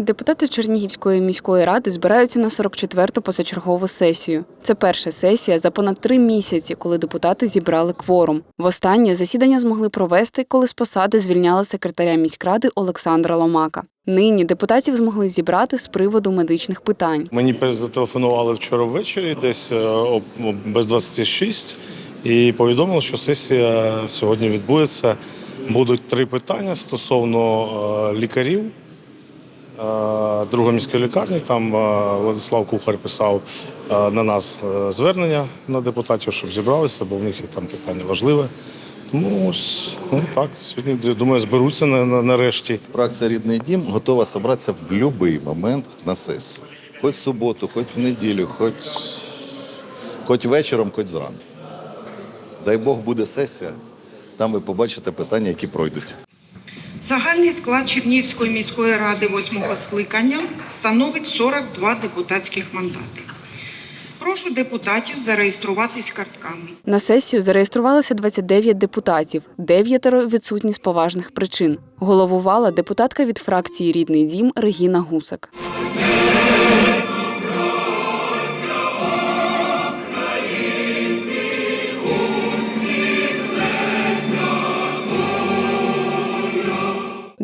Депутати Чернігівської міської ради збираються на 44-ту позачергову сесію. Це перша сесія за понад три місяці, коли депутати зібрали кворум. Востаннє засідання змогли провести, коли з посади звільняли секретаря міськради Олександра Ломака. Нині депутатів змогли зібрати з приводу медичних питань. Мені зателефонували вчора ввечері, десь е, без 26, і повідомили, що сесія сьогодні відбудеться. Будуть три питання стосовно е, лікарів. Е, Друга міської лікарні, там е, Владислав Кухар писав на нас звернення на депутатів, щоб зібралися, бо в них є там питання важливе. Тому ось ну, так, сьогодні, думаю, зберуться на- на- нарешті. Фракція Рідний дім готова зібратися в будь-який момент на сесію. Хоч в суботу, хоч в неділю, хоч, хоч вечором, хоч зранку. Дай Бог буде сесія, там ви побачите питання, які пройдуть. Загальний склад Чернігівської міської ради восьмого скликання становить 42 депутатських мандати. Прошу депутатів зареєструватись картками. На сесію зареєструвалося 29 депутатів, дев'ятеро відсутні з поважних причин. Головувала депутатка від фракції Рідний дім Регіна Гусак.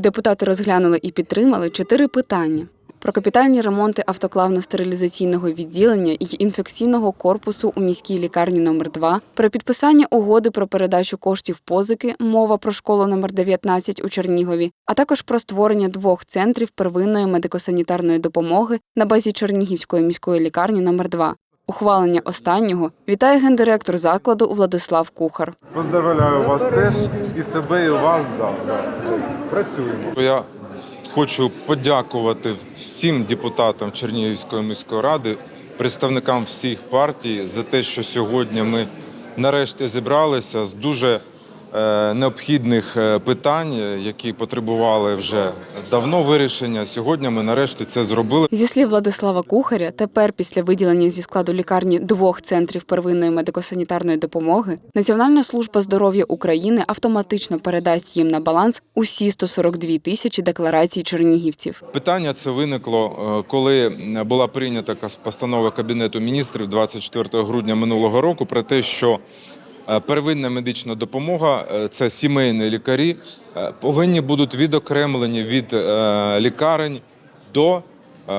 Депутати розглянули і підтримали чотири питання. Про капітальні ремонти автоклавно-стерилізаційного відділення і інфекційного корпусу у міській лікарні номер 2 про підписання угоди про передачу коштів позики, мова про школу номер 19 у Чернігові, а також про створення двох центрів первинної медико-санітарної допомоги на базі Чернігівської міської лікарні номер 2 Ухвалення останнього вітає гендиректор закладу Владислав Кухар. Поздравляю вас теж і себе, і вас. Да, да. Працюємо. Я хочу подякувати всім депутатам Чернігівської міської ради, представникам всіх партій за те, що сьогодні ми нарешті зібралися з дуже необхідних е, питань, е, які потребували вже давно вирішення. Сьогодні ми нарешті це зробили. Зі слів Владислава Кухаря, тепер після виділення зі складу лікарні двох центрів первинної медико-санітарної допомоги Національна служба здоров'я України автоматично передасть їм на баланс усі 142 тисячі декларацій чернігівців. Питання це виникло, е, коли була прийнята постанова Кабінету міністрів 24 грудня минулого року про те, що е, первинна медична допомога е, це сімейні лікарі, е, повинні будуть відокремлені від е, лікарень до е,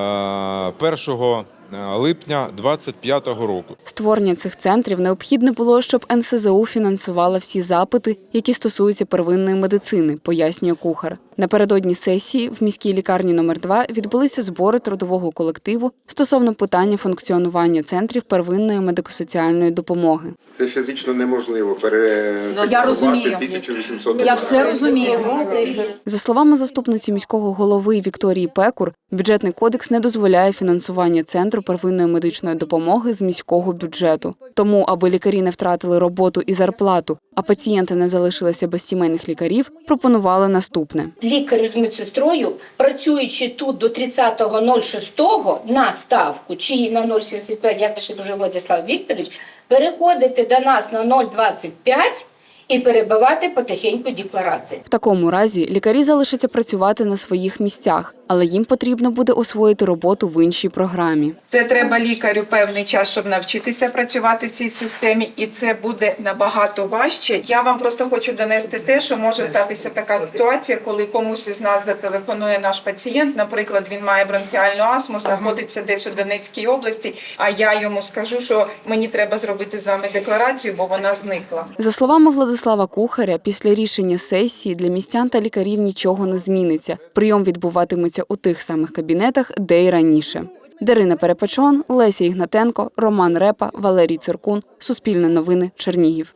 1 липня 2025 року. Створення цих центрів необхідно було, щоб НСЗУ фінансувала всі запити, які стосуються первинної медицини, пояснює кухар. Напередодні сесії в міській лікарні номер 2 відбулися збори трудового колективу стосовно питання функціонування центрів первинної медико-соціальної допомоги. Це фізично неможливо пере Ну, я 1800 Я все розумію. За словами заступниці міського голови Вікторії Пекур, бюджетний кодекс не дозволяє фінансування центру первинної медичної допомоги з міського бюджету. Тому, аби лікарі не втратили роботу і зарплату, а пацієнти не залишилися без сімейних лікарів, пропонували наступне. Лікар з медсестрою, працюючи тут до 30.06 на ставку чи на 0,75, як пише дуже Владислав Вікторович, переходити до нас на 0,25 і перебивати потихеньку декларації. В такому разі лікарі залишаться працювати на своїх місцях, але їм потрібно буде освоїти роботу в іншій програмі. Це треба лікарю певний час, щоб навчитися працювати в цій системі, і це буде набагато важче. Я вам просто хочу донести те, що може статися така ситуація, коли комусь із нас зателефонує наш пацієнт. Наприклад, він має бронхіальну астму, знаходиться десь у Донецькій області. А я йому скажу, що мені треба зробити з вами декларацію, бо вона зникла. За словами Владислава Кухаря, після рішення сесії для містян та лікарів нічого не зміниться. Прийом відбуватиметься у тих самих кабінетах, де й раніше. Дарина Перепечон, Леся Ігнатенко, Роман Репа, Валерій Циркун. Суспільне новини. Чернігів.